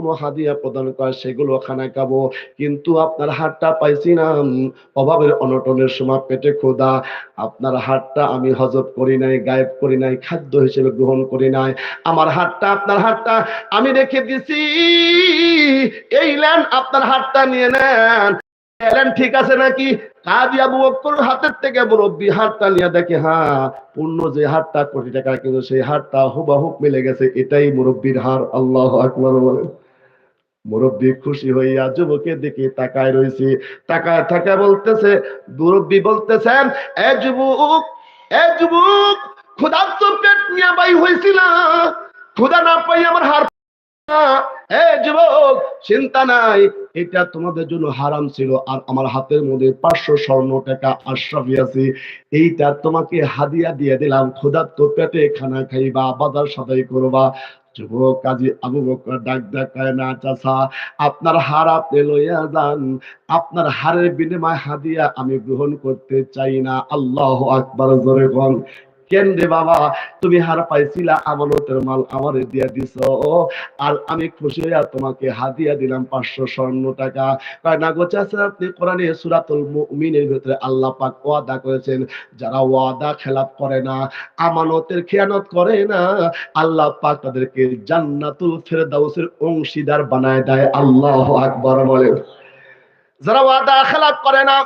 কোনো হাদিয়া প্রদান করে, সেগুলো খানায় খাব। কিন্তু আপনার হাতটা পাইছি না। অভাবের অনটনের সময় পেটে খোদা আপনার হাতটা আমি হজব করি নাই, গায়েব করি নাই, খাদ্য হিসেবে গ্রহণ করি নাই। আমার হাতটা, আপনার হাতটা আমি রেখে দিছি। এই নেন আপনার হাতটা নিয়ে নেন। ঠিক আছে নাকি? কাজী আবু হাতের থেকে মুরব্বী হাতটা নিয়ে দেখে হ্যাঁ পূর্ণ যে হাতটা কোটি টাকা কিন্তু সেই হাতটা হুবাহুব মিলে গেছে। এটাই মুরব্বীর হার। আল্লাহ আকবর বলেন। মুরব্বী খুশি হইয়া যুবকের দিকে তাকায় রয়েছে তাকায় থাকা বলতেছে, মুরব্বী বলতেছেন, এ যুবক এ যুবক ক্ষুধার্ত পেট নিয়ে বাই হয়েছিল ক্ষুধা না পাই আমার হার এ যুবক, চিন্তা নাই, এটা তোমাদের জন্য হারাম ছিল। আর আমার হাতের মধ্যে পাঁচশো স্বর্ণ টাকা আশ্রাফি আছে। এইটা তোমাকে হাদিয়া দিয়ে দিলাম। খোদার তো পেটে খানা খাইবা, বাজার সদাই করবা। যুবক, কাজী আবু বকর ডাক ডাকায় না চাষা আপনার হার আপনি লইয়া যান। আপনার হারের বিনিময় হাদিয়া আমি গ্রহণ করতে চাই না। আল্লাহ আকবার, জোরে কোন কেন রে বাবা, তুমি হার পাইছিলা আমানতের মাল আমারে দিয়া দিছ। আর আমি খুশি হইয়া তোমাকে হাদিয়া দিলাম পাঁচশো স্বর্ণ টাকা। না গো চাচা, আপনি কোরআনে সূরাতুল মুমিনের ভিতরে আল্লাহ পাক ওয়াদা করেছেন, যারা ওয়াদা খেলাপ করে না, আমানতের খেয়ানত করে না, আল্লাহ পাক তাদেরকে জান্নাতুল ফেরদাউসের অংশীদার বানায় দেয়। আল্লাহ আকবার বলে। যারা ওয়াদা খেলাপ করে না,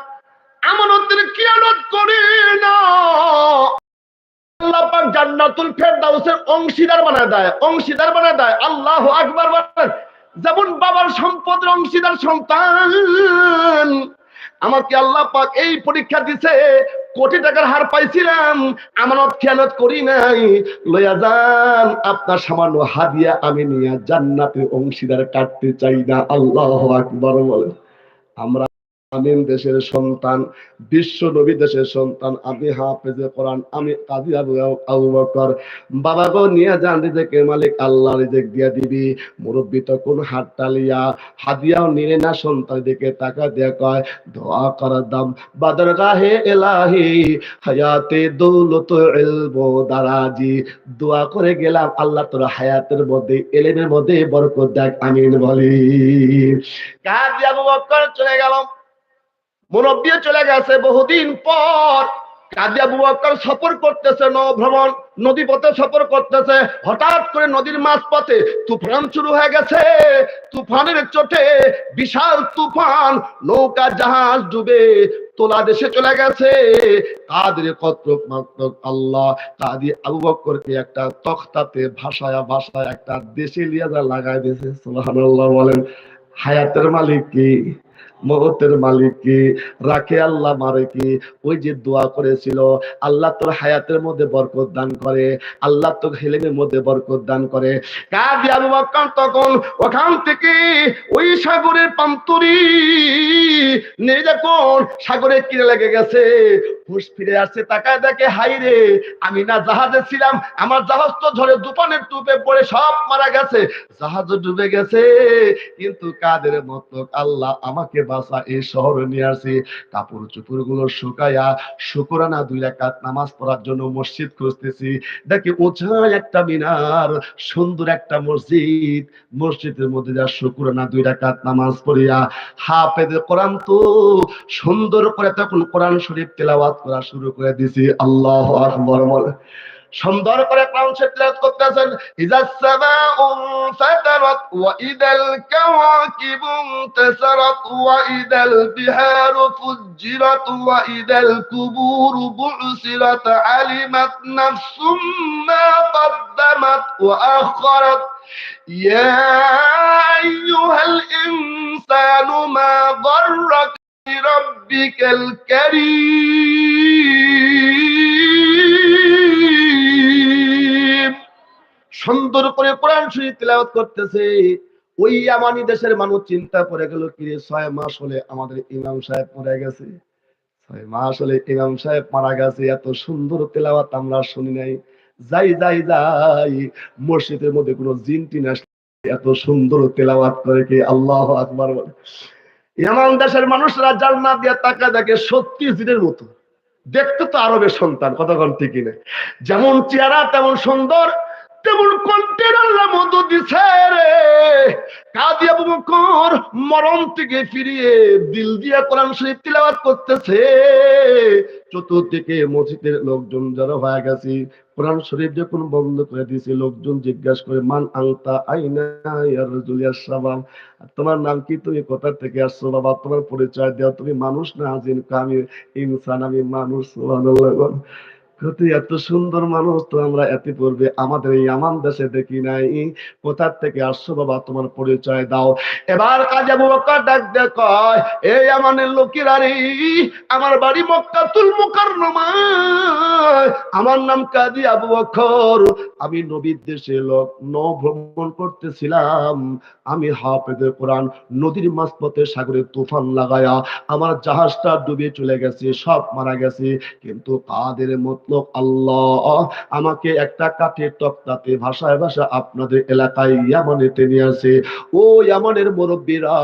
আমানতের খেয়ানত করে না। আল্লাহ পাক জান্নাতুল ফেরদাউসের অংশীদার বানায় দেয়, অংশীদার বানায় দেয়। আকবার বলেন, যেমন বাবার অংশীদার সন্তান আমাকে আল্লাহ পাক এই পরীক্ষা দিছে? কোটি টাকার হার পাইছিলাম, আমানত খেয়ানত করি নাই। লইয়া যান, আপনার সামান্য হাদিয়া আমি নিয়ে জান্নাতের অংশীদার কাটতে চাই না। আল্লাহ আকবার বলেন, আমরা আমিন দেশের সন্তান, বিশ্ব নবী দেশের সন্তান, আমি হাফেজে কোরআন, আমি কাজী আবু আবু বকর। বাবা গো, নিয়ে যান রিজেকে মালিক, আল্লাহ রিজেক দিয়া দিবি। মুরব্বী তখন হাত টালিয়া হাদিয়াও নিয়ে না, সন্তান দিকে টাকা দিয়া কয় দোয়া করার দাম। বাদর গাহে এলাহি, হায়াতে দৌলত ইলমো দারাজি। দোয়া করে গেলাম, আল্লাহ তোর হায়াতের মধ্যে এলেমের মধ্যে বরকত দেখ, আমিন বলি। কাজী আবু বকর চলে গেলাম মুরব্বী চলে গেছে বহুদিন পর। কাজী আবু বকর সফর করতেছে নদী পথে সফর করতেছে। হঠাৎ করে নদীর মাঝ পথে তুফান শুরু হয়ে গেছে। তুফানের চোটে বিশাল তুফান, নৌকা, জাহাজ ডুবে তোলা দেশে চলে গেছে। কাদের আল্লাহ কাদি আবু বকরকে একটা তখতাতে ভাষায় ভাষায় একটা দেশে লিয়া যা লাগাই দিয়েছে। বলেন, হায়াতের মালিক কি? মহতের মালিক কি? রাখে আল্লাহ মারে কি? ওই যে দোয়া করেছিল, আল্লাহ তোর হায়াতের মধ্যে বরকত দান করে, আল্লাহ তোর হেলেমের মধ্যে বরকত দান করে। কাজী আবু বকর তখন ওখান থেকে ওই সাগরের পান্তরি নিয়ে যখন সাগরে কিনে লেগে গেছে, হুশ ফিরে আসছে, তাকায় দেখে হাই রে, আমি না জাহাজে ছিলাম, আমার জাহাজ তো ঝরে দুপানের টুপে পড়ে সব মারা গেছে, জাহাজ ডুবে গেছে, কিন্তু কাদের মতো আল্লাহ আমাকে বাসা এই শহরে নিয়ে আসি। কাপড় চুপড়গুলো শুকাইয়া শুকুরানা দুই রাকাত নামাজ পড়ার জন্য মসজিদ খুঁজতেছি। দেখি উঁচা একটা মিনার, সুন্দর একটা মসজিদ। মসজিদের মধ্যে যা শুকুরানা দুই রাকাত নামাজ পড়িয়া হাফেজে কোরআন তো সুন্দর করে তখন কোরআন শরীফ তেলাওয়াত করা শুরু করে দিছি। আল্লাহ আকবর বলে। সুন্দর করে কোরআন শরীফ তেলাওয়াত করতেছেন ইজাস সামাউ ফাতারাত ওয়া ইদাল কাওয়াকিবু ইনতাসারাত ওয়া ইদাল বিহারু ফুজ্জিরাত ওয়া ইদাল কুবুরু বু'সিরাত আলিমাত নাফসুম মা قدمت وأخرت يا أيها الإنسان ما ضرك بربك الكريم সুন্দর করে কোরআন শরীফ তেলাওয়াত করতেছে। ওই আমানি দেশের মানুষ চিন্তা করে গেল কি রে, ছয় মাস হলে আমাদের ইমাম সাহেব মরে গেছে। ছয় মাস হলে ইমাম সাহেব মারা গেছে এত সুন্দর তেলাওয়াত আমরা শুনি নাই। যাই যাই যাই মসজিদের মধ্যে কোনো জিন টিন এত সুন্দর তেলাওয়াত করে কি আল্লাহ আকবার বলে? এমন দেশের মানুষরা জান্নাত দিয়ে তাকা দেখে সত্যি জিনের মতো। দেখতে তো আরবের সন্তান কতক্ষণ ঠিকই না যেমন চেহারা তেমন সুন্দর মরণ থেকে ফিরিয়ে দিল দিয়া কোরআন শরীফ করতেছে। চতুর্দিকে মসজিদের লোকজন জড়ো হয়ে গেছে। কোরআন শরীফ যখন বন্ধ করে দিয়েছে, লোকজন জিজ্ঞাসা করে, মান আংতা আইনা তোমার নাম কি? তুমি কোথা থেকে আসছো বাবা? তোমার পরিচয় দাও। তুমি মানুষ না? আজিন আমি ইনসান, আমি মানুষ। তুই এত সুন্দর মানুষ তো আমরা এত পূর্বে আমাদের এই আমান দেশে দেখি নাই। কোথা থেকে আসছো বাবা? তোমার পরিচয় দাও। এবার কাজী ডাক এই আমানের আমার বাড়ি মক্কাতুল মুকাররমায় আমার নাম কাজী আবু বকর। আমি নবীর দেশে লোক ন ভ্রমণ করতেছিলাম। আমি হাফেজের কোরআন নদীর মাঝপথে সাগরে তুফান লাগায়া, আমার জাহাজটা ডুবে চলে গেছে, সব মারা গেছে। কিন্তু কাদের মতলব আল্লাহ, আমাকে একটা কাঠের তক্তাতে ভাষায় ভাষা আপনাদের এলাকায় ইয়ামানেতে নিয়ে আসে। ও ইয়ামানের মুরব্বীরা,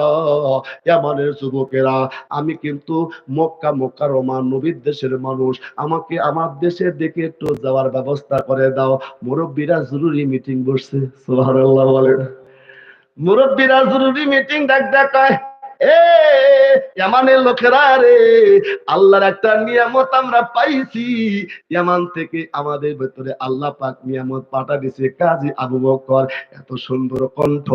ইয়ামানের যুবকেরা, আমি কিন্তু মক্কা মক্কা রোমান নবীর দেশের মানুষ। আমাকে আমার দেশের দিকে একটু যাওয়ার ব্যবস্থা করে দাও। মুরব্বীরা জরুরি মিটিং বসছে, সুবহানাল্লাহ বলেন। মুরব্বীরা জরুরি মিটিং ডাক ডাকায় ইয়ামানের লোকেরা রে, আল্লাহর একটা নিয়ামত আমরা পাইছি। ইয়ামান থেকে আমাদের ভেতরে আল্লাহ পাক নিয়ামত পাঠা দিছে আবু বকর, এত সুন্দর কণ্ঠ,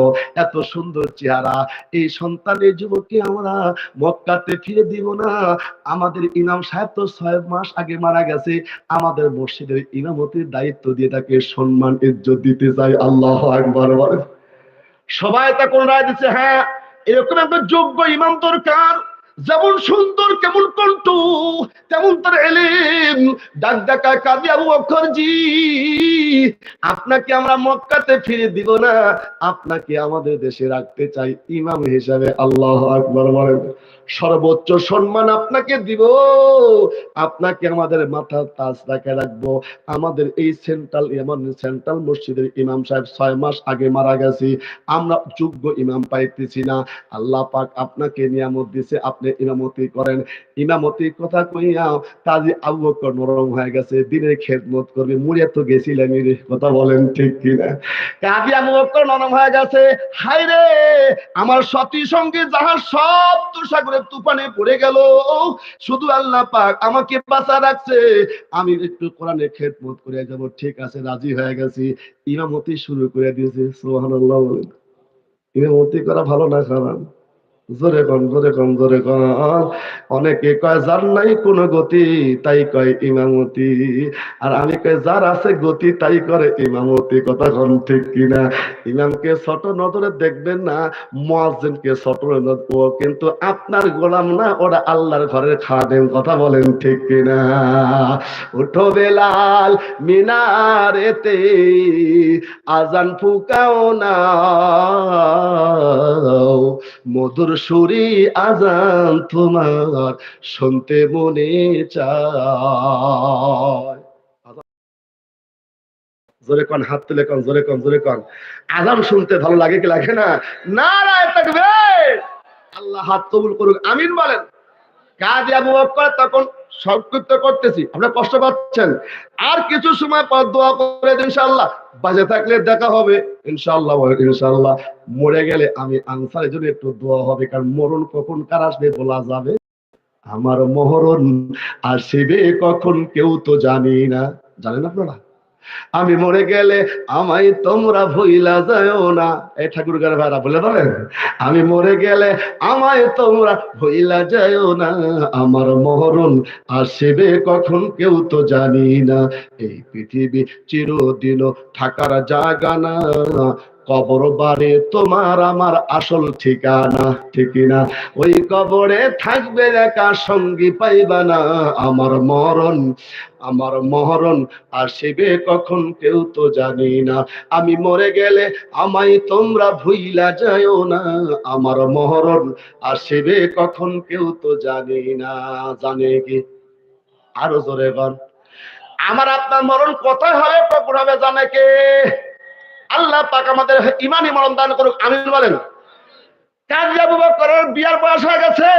এত সুন্দর চেহারা। এই সন্তানের যুবককে আমরা মক্কাতে ফিরে দিব না। আমাদের ইমাম সাহেব তো ছয় মাস আগে মারা গেছে। আমাদের মসজিদের ইমামতির দায়িত্ব দিয়ে তাকে সম্মান, ইজ্জত দিতে চাই। আল্লাহ একবার সবাই তখন রায় দিচ্ছে হ্যাঁ এরকম একটা যোগ্য ইমাম দরকার, যেমন সুন্দর, কেমন কণ্ঠ, তেমন তার এলেন ডাক ডাকা কাজী আবু অক্ষরজি আপনাকে আমরা মক্কাতে ফিরে দিব না, আপনাকে আমাদের দেশে রাখতে চাই ইমাম হিসাবে, আল্লাহ আকবর বলেন। সর্বোচ্চ সম্মান আপনাকে দিব। আপনাকে আমাদের মাথা তাজ রাখে রাখব। আমাদের এই সেন্ট্রাল এমন সেন্ট্রাল মসজিদের ইমাম সাহেব ছয় মাস আগে মারা গেছি। আমরা যোগ্য ইমাম পাইতেছি না। আল্লাহ পাক আপনাকে নিয়ামত দিছে, আপনি ইমামতি করেন। ইমামতির কথা কইয়া কাজী আবু বকর নরম হয়ে গেছে, দিনের খেদমত করবে। মুড়িয়া তো গেছিলেন কথা বলেন ঠিক কিনা? কাজী আবু বকর নরম হয়ে গেছে। হাই রে আমার সতী সঙ্গে যাহা সব তো সাগরের তুফানে পড়ে গেল। শুধু আল্লাহ পাক আমাকে বাঁচা রাখছে। আমি একটু কোরআনের খেদমত করে যাব। ঠিক আছে, রাজি হয়ে গেছি। ইমামতি শুরু করে দিয়েছে সোহান ইমামতি করা ভালো না খারাপ? জোরে কন জোরে কন জোরে কন। অনেকে কয়, যার নাই কোনো গতি, তাই কয় ইমামতি। আর আমি কয়, যার আছে গতি, তাই করে ইমামতি। কথা কন ঠিক কিনা? ইমামকে ছোট নজরে দেখবেন না, মুয়াজ্জিনকে ছোট ও কিন্তু আপনার গোলাম না, ওরা আল্লাহর ঘরের খাদেম। কথা বলেন ঠিক কিনা? উঠো বেলাল মিনারেতে, আজান ফুকাও না। মধুর সুরি আজান তোমার শুনতে মনে চায়। জোরে কন, হাত তুলে কন, জোরে কন জোরে কন। আজান শুনতে ভালো লাগে কি লাগে না? না থাকবে আল্লাহ হাত কবুল করুক, আমিন বলেন। কাজী আবু বকর তখন সংক্ষিপ্ত করতেছি। আপনারা কষ্ট পাচ্ছেন। আর কিছু সময় পর দোয়া করে ইনশাল্লাহ বাজে থাকলে দেখা হবে। ইনশাল্লাহ ইনশাল্লাহ মরে গেলে আমি আনসারের জন্য একটু দোয়া হবে। কারণ মরণ কখন কার আসবে বলা যাবে? আমার মহরণ আসিবে কখন কেউ তো জানি না। জানেন আপনারা? আমি মরে গেলে আমায় তোমরা ভইলা যাও না। এই ঠাকুর গারে ভাইরা বলে দেবেন আমি মরে গেলে আমায় তোমরা ভইলা যাও না। আমার মরণ আসবে কখন কেউ তো জানি না। এই পৃথিবী চিরদিন থাকার জায়গা না। কবর বাড়ি তোমার আমার আসল ঠিকানা, ঠিক না ওই কবরে থাকবে একা সঙ্গী পাইবা না। আমার মরণ আমার মরণ আসিবে কখন কেউ তো জানি না। আমি মরে গেলে আমায় তোমরা ভুইলা যাও না। আমার মরণ আসিবে কখন কেউ তো জানি না। জানে কি? আরও জোরে বল। আমার আপনার মরণ কোথায় হবে? কখন হবে জানে কে? আল্লাহ পাক আমাদের ইমানি মরণ দান করুক আমি বলেন। কাজী আবু বকরের বিয়ার বয়স হয়ে গেছে।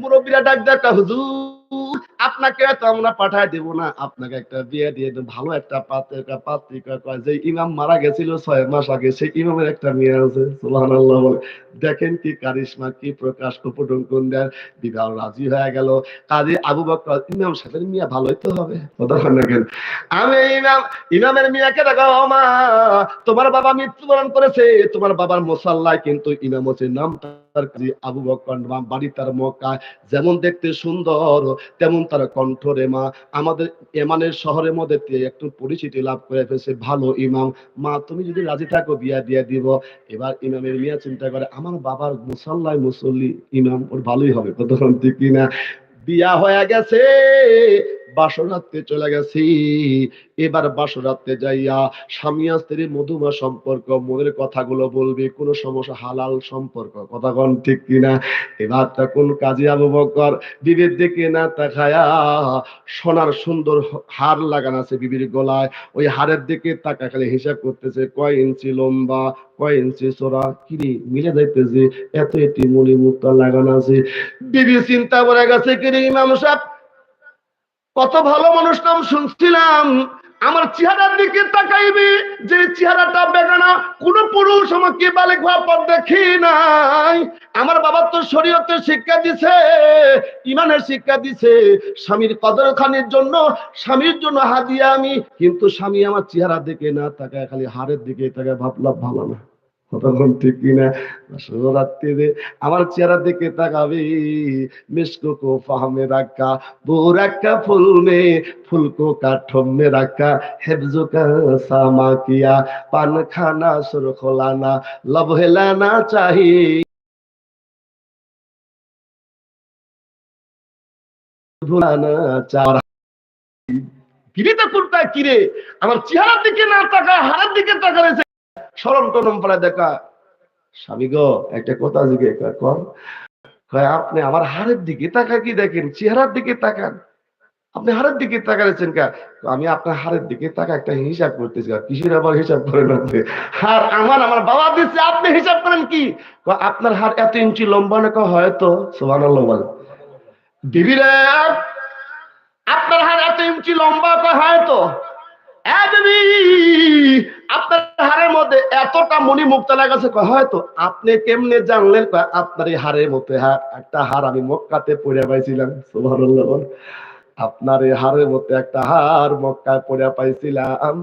মুরব্বীরা ডাক ডাকা হুজুর আপনাকে তো আমরা পাঠায় দেব না। আপনাকে একটা বিয়ে দিয়ে ভালো একটা পাত্রিকা পাত্রিকা কয় যে ইমাম মারা গেছিল ছয় মাস আগে, সেই ইমামের একটা মেয়ে আছে বলে। দেখেন কি কারিশমা, কি প্রকাশ উপটঙ্কন দেন? বিবাহ রাজি হয়ে গেল। কাজী আবু বকর, ইমাম সাহেবের মিয়া ভালোই তো হবে, কথা বলেন না কেন? আমি ইমাম, ইমামের মিয়াকে দেখো মা, তোমার বাবা মৃত্যুবরণ করেছে, তোমার বাবার মোসাল্লায় কিন্তু ইমাম হচ্ছে নাম তার কাজী আবু বকর বাড়ি তার যেমন দেখতে সুন্দর, তেমন তার কণ্ঠ আমাদের এমানের শহরের মধ্যে একটু পরিচিতি লাভ করে ফেলছে, ভালো ইমাম। মা, তুমি যদি রাজি থাকো, বিয়া দিয়ে দিব। এবার ইমামের মিয়া চিন্তা করে, আমার বাবার মুসল্লায় মুসল্লি ইমাম, ওর ভালোই হবে ঠিক কিনা বিয়া হয়ে গেছে বাসরাতে চলে গেছি। এবার বাসরাতে যাইয়া স্বামী স্ত্রীর মধুমা সম্পর্ক, মনের কথাগুলো বলবে, কোনো সমস্যা, হালাল সম্পর্ক। কথা কন ঠিক কিনা? এবার তখন কাজী আবু বকর? বিবির দিকে না তাকায়া সোনার সুন্দর হার লাগানো আছে বিবির গলায়। ওই হারের দিকে তাকা খালি হিসাব করতেছে, কয় ইঞ্চি লম্বা, কয় ইঞ্চি চোরা কিনি মিলে যাইতেছে, এত এটি মনি মুক্তা লাগানো আছে। বিবি চিন্তা করে গেছে কিনি ইমাম সাহেব? কত ভালো মানুষ নাম শুনছিলাম। আমার চেহারার দিকে তাকাইবি, যে চেহারাটা বেগানা, কোন পুরুষ আমাকে বালে হওয়ার পর দেখি নাই। আমার বাবা তো শরীয়তের শিক্ষা দিছে, ইমানের শিক্ষা দিছে। স্বামীর কদর খানির জন্য, স্বামীর জন্য হাদিয়া আমি, কিন্তু স্বামী আমার চেহারা দিকে না তাকায়, খালি হাড়ের দিকে তাকায়, ভাবলাম ভালো না। তখন কিনা রাত্রিরে আমার চেহারা দিকে তাকাবি। মিসকো কো ফাহমে রাখা বোরাক্কা ফুল মে ফুলকো কাঠম মে রাখা হেফজো কা পান খানা সুর খোলানা, লব হেলানা চাহি। কিরে তা কিরে? আমার চেহারার দিকে না তাকা হাড়ের দিকে তাকা সরম টরম পড়ে দেখা। স্বামী গো, একটা কথা জিজ্ঞে কর আপনি আমার হাড়ের দিকে তাকা কি দেখেন? চেহারার দিকে তাকান। আপনি হাড়ের দিকে তাকাচ্ছেন কা? আমি আপনার হাড়ের দিকে তাকা একটা হিসাব করতেছি কিসের আবার হিসাব করেন আপনি? হার আমার আমার বাবা দিচ্ছে আপনি হিসাব করেন কি? আপনার হাড় এত ইঞ্চি লম্বা না হয়তো? সুবহানাল্লাহ বলে বিবিরা আপনার হাড় এত ইঞ্চি লম্বা হয়তো? আপনার হারের মধ্যে এতটা মনি লাগাছে হয়তো আপনি কেমনে জানলেন? আপনার এই হারের মধ্যে হার একটা হার আমি মক্কাতে পড়ে পাইছিলাম আপনার এই হাড়ের মধ্যে একটা হার মক্কায় পড়ে পাইছিলাম,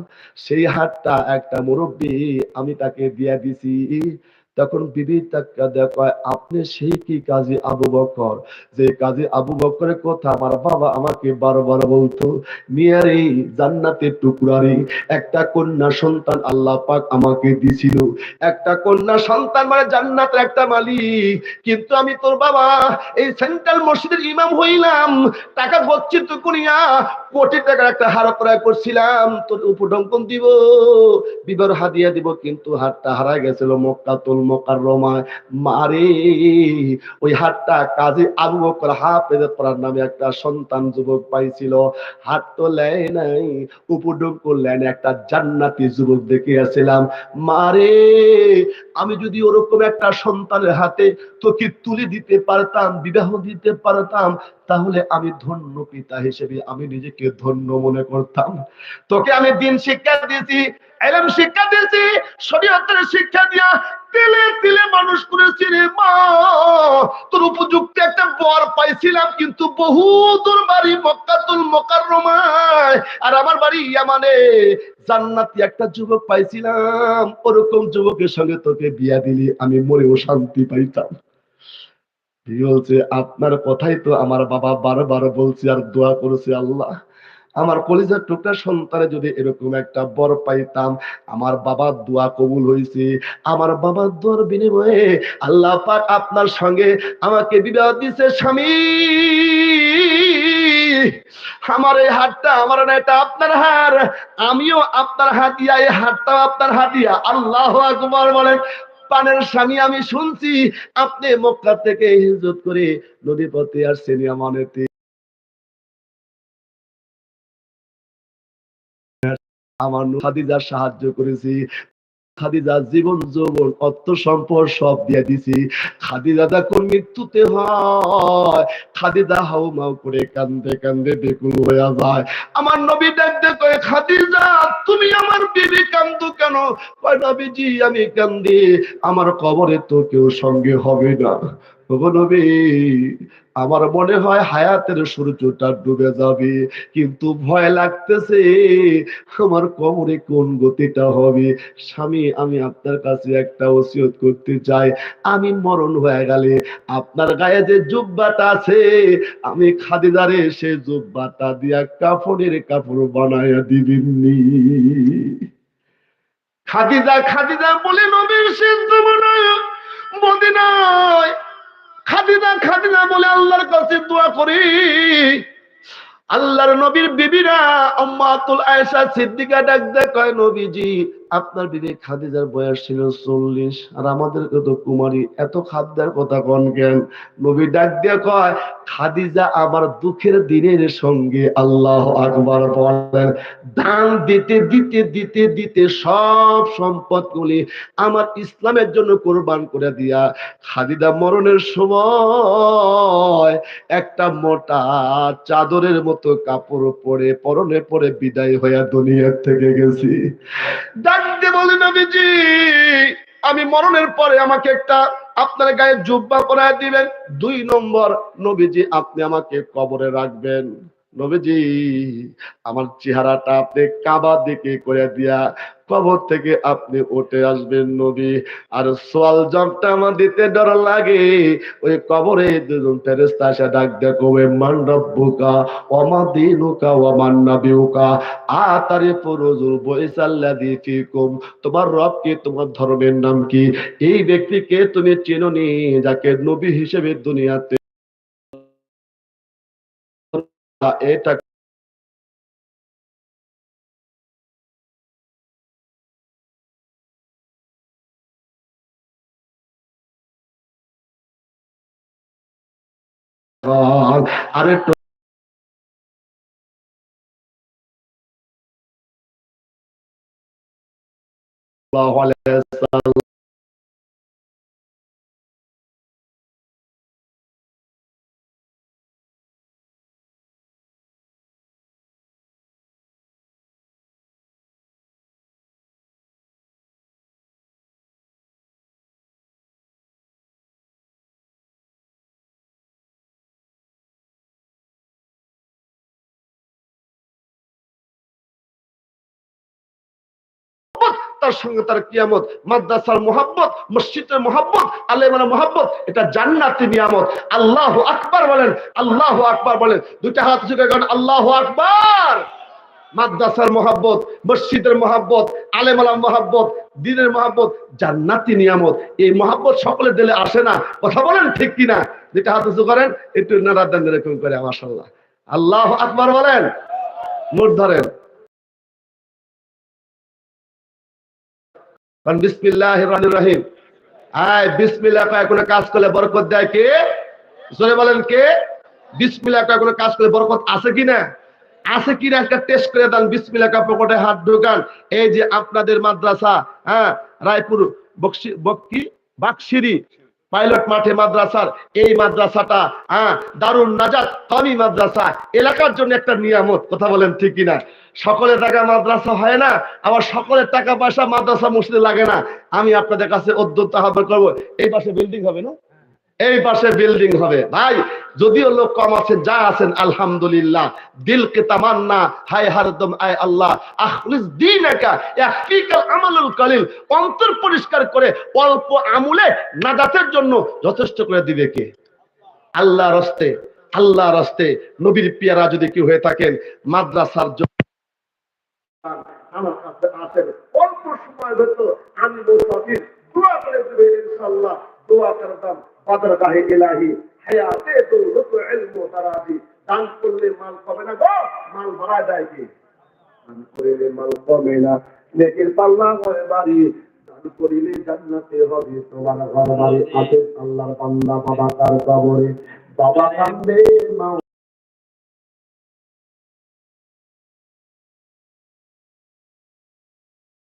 সেই হারটা একটা মুরব্বী আমি তাকে দিয়ে দিছি। তখন বিবি দেখায় আপনি সেই কি কাজী আবু বকর? যে কাজী আবু বকরের কথা আমার বাবা আমাকে বারবার বলতো মিয়ার এই জান্নাতের টুকরারি একটা কন্যা সন্তান আল্লাহ পাক আমাকে দিছিল। একটা কন্যা সন্তান মানে জান্নাতের একটা মালিক। কিন্তু আমি তোর বাবা এই সেন্ট্রাল মসজিদের ইমাম হইলাম, টাকা গচ্ছিত করিয়া কোটি টাকার একটা হার ক্রয় করছিলাম, তোর উপডঙ্কন দিব, বিবার হাদিয়া দিব, কিন্তু হাতটা হারা গেছিল নামে একটা সন্তান যুবক পাইছিল। হাত তো লেয় নাই উপডঙ্ক লেন একটা জান্নাতি যুবক মারে, আমি যদি ওরকম একটা সন্তানের হাতে তোকে তুলে দিতে পারতাম, বিবাহ দিতে পারতাম, তাহলে আমি ধন্য পিতা হিসেবে আমি নিজেকে ধন্য মনে করতাম। তোকে আমি দিন শিক্ষা দিয়েছি এলম শিক্ষা দিয়েছি শরীয়তের শিক্ষা দিয়া তিলে তিলে মানুষ করেছি রে মা। তোর উপযুক্ত একটা বর পাইছিলাম, কিন্তু বহু দূর বাড়ি মক্কাতুল মোকাররমায়। আর আমার বাড়ি ইয়ামানে জান্নাতি একটা যুবক পাইছিলাম, ওরকম যুবকের সঙ্গে তোকে বিয়া দিলি আমি মরেও শান্তি পাইতাম। বলছে? আপনার কথাই তো আমার বাবা বারবার বলছে আর দোয়া করেছে আল্লাহ। আমার কলিজার টুকরা সন্তানে যদি এরকম একটা বর পাইতাম, আমার বাবার দোয়া কবুল হয়েছে আমার বাবার দোয়ার বিনিময়ে আল্লাহ পাক আপনার সঙ্গে আমাকে বিবাহ দিছে স্বামী। আমার এই হাতটা, আমার না, এটা আপনার হার আমিও আপনার হাতিয়া এই হাতটাও আপনার হাতিয়া আল্লাহ আকবর বলেন, পানের স্বামী, আমি শুনছি আপনি মক্কা থেকে হিজরত করে নদী পথে আসছেন আমানেতে আমার খাদিজার সাহায্য করেছি। খাদিজা জীবন যৌবন, অর্থ সম্পদ সব দিয়ে দিছি। খাদিজা যখন মৃত্যুতে হয়, খাদিজা হাউ মাউ করে কান্দে কান্দে বেকুল হয়ে যায়। আমার নবী ডাকতে কয়ে, খাদিজা, তুমি আমার বিবি কান্দো কেন? কয়, নবীজি, আমি কান্দি। আমার কবরে তো কেউ সঙ্গে হবে না। নবী আমার মনে হয় হায়াতের সূর্যটা ডুবে যাবে, কিন্তু ভয় লাগতেছে আমার কবরে কোন গতিটা হবে। স্বামী, আমি আপনার কাছে একটা ওসিয়ত করতে চাই। আমি মরণ হয়ে গেলে আপনার গায়ে যে জুব্বাটা আছে, আমি খাদিদারে সে জুব্বাটা দিয়া কাপড়ের কাপড় বানায়া দিবেননি খাদিজা খাদিজা বলে নবীর শেষ জমানায় মদিনায় খাদিজা খাদিজা বলে আল্লাহর কাছে দোয়া করি। আল্লাহর নবীর বিবিরা আম্মাতুল আয়েশা সিদ্দিকা ডাক দেয় কয়, নবীজি আপনার বিবি খাদিজার বয়স ছিল চল্লিশ, আর আমাদেরকে তো কুমারী, এত খাদ্যের কথা কন কেন? নবী ডাক দিয়ে কয়, খাদিজা আমার দুঃখের দিনের সঙ্গে আল্লাহ আকবার বলেন, দান দিতে দিতে দিতে দিতে সব সম্পদগুলি আমার ইসলামের জন্য কোরবান করে দিয়া, খাদিজা মরণের সময় একটা মোটা চাদরের মতো কাপড় পরে পরনে পরে বিদায় হইয়া দুনিয়ার থেকে গেছি। ডাকতে বলি নবীজি, আমি মরণের পরে আমাকে একটা আপনার গায়ে জুব্বা পরায় দিবেন। দুই নম্বর নবীজি, আপনি আমাকে কবরে রাখবেন। নবীজি, আমার চেহারাটা আপনি কাবা দিকে করে দিয়া কবর থেকে আপনি উঠে আসবেন নবী। আর সোয়াল জবটা আমার দিতে ডর লাগে। ওই কবরে দুজন ফেরেস্তা এসে ডাক দেখো ওই মান রব্বুকা ওমা দিনুকা ওমান নাবিউকা? আতারে ফুরুজুল বইসাল্লাযী ফিকুম। তোমার রব কে? তোমার ধর্মের নাম কি? এই ব্যক্তিকে তুমি চেনো যাকে নবী হিসেবে দুনিয়াতে এটা আরেকটু সাল্লাল্লাহু আলাইহি ওয়াসাল্লাম তার সঙ্গে তার কিয়ামত, মাদ্রাসার মোহাব্বত, মসজিদের মোহাব্বত, আলেমার মোহাব্বত, এটা জান্নাতি নিয়ামত। আল্লাহ আকবার বলেন, আল্লাহ আকবার বলেন। দুইটা হাত ঝুঁকে করেন আল্লাহ আকবার। মাদ্রাসার মোহাব্বত, মসজিদের মোহাব্বত আলেমালাম মোহাব্বত, দিনের মোহাব্বত, জান্নাতি নিয়ামত। এই মোহাব্বত সকলের দিলে আসে না। কথা বলেন ঠিক কিনা? যেটা হাত উঁচু করেন, একটু নারাদান এরকম করে মাসাল্লাহ আল্লাহ আকবার বলেন। নোট ধরেন। কারণ বিসমিল্লাহ রহিম। আয়, বিসমিল্লাহ কয়, কোনো কাজ করলে বরকত দেয় কে? জোরে বলেন কে? বিসমিল্লাহ কয়, কোনো কাজ করলে বরকত আছে কি না? আছে কিনা একটা টেস্ট করে দেন, বিসমিল্লাহ পকেটে হাত ঢোকান। এই যে আপনাদের মাদ্রাসা হ্যাঁ রায়পুর বক্সি বক্কি বাক্সিরি পাইলট মাঠে মাদ্রাসার এই মাদ্রাসাটা হ্যাঁ দারুণ নাজাত তামি মাদ্রাসা, এলাকার জন্য একটা নিয়ামত, কথা বলেন ঠিক কিনা? সকলের টাকা মাদ্রাসা হয় না, আবার সকলের টাকা পয়সা মাদ্রাসা মসজিদে লাগে না। আমি আপনাদের কাছে অদ্যন্ত আহ্বান করব, এই পাশে বিল্ডিং হবে না? এই পাশে বিল্ডিং হবে। ভাই, যদিও লোক কম আছে, যা আছেন, আলহামদুলিল্লাহ। দিল কে তামান্না, হায় হারদম, আয় আল্লাহ। আখলিস দিনাকা, ইয়াকফিকাল আমালুল কালিল। অন্তর পরিষ্কার করে, অল্প আমুলে নাজাতের জন্য যথেষ্ট করে দিবে কে? আল্লাহ রস্তে আল্লাহ রস্তে নবীর পিয়ারা যদি কেউ হয়ে থাকেন, মাদ্রাসার জন্য আমার কাছে আসেন। অল্প সময় ভেতর আমি মুসাফির দোয়া করে দেবে ইনশাআল্লাহ। দোয়া করতাম বাদর গাহে ইলাহি, হায়াতে তো লুক ইলমু তারাদি দান করলে মাল কমে না গো, মাল ভরা যায় কি? দান করিলে মাল কমে না, নেকির পাল্লা করে বাড়ি। দান করিলে জান্নাতে হবে তোমার ঘর বাড়ি। আছে আল্লাহর বান্দা বাবা তার কবরে। বাবা কান্দে মা